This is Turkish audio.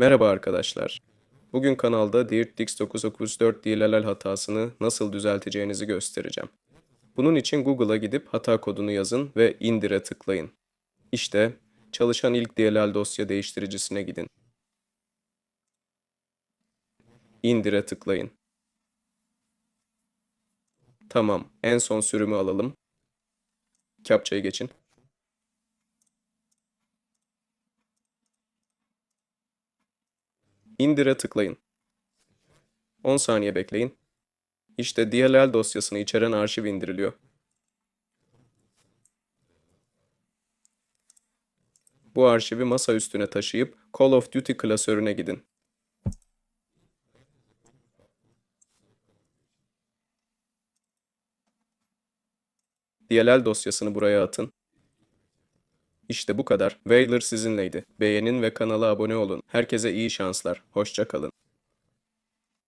Merhaba arkadaşlar. Bugün kanalda DirectX 994 DLL hatasını nasıl düzelteceğinizi göstereceğim. Bunun için Google'a gidip hata kodunu yazın ve indire tıklayın. İşte çalışan ilk DLL dosya değiştiricisine gidin. İndire tıklayın. Tamam, en son sürümü alalım. Captcha'yı geçin. İndire tıklayın. 10 saniye bekleyin. İşte DLL dosyasını içeren arşiv indiriliyor. Bu arşivi masa üstüne taşıyıp Call of Duty klasörüne gidin. DLL dosyasını buraya atın. İşte bu kadar. Whaler sizinleydi. Beğenin ve kanala abone olun. Herkese iyi şanslar. Hoşça kalın.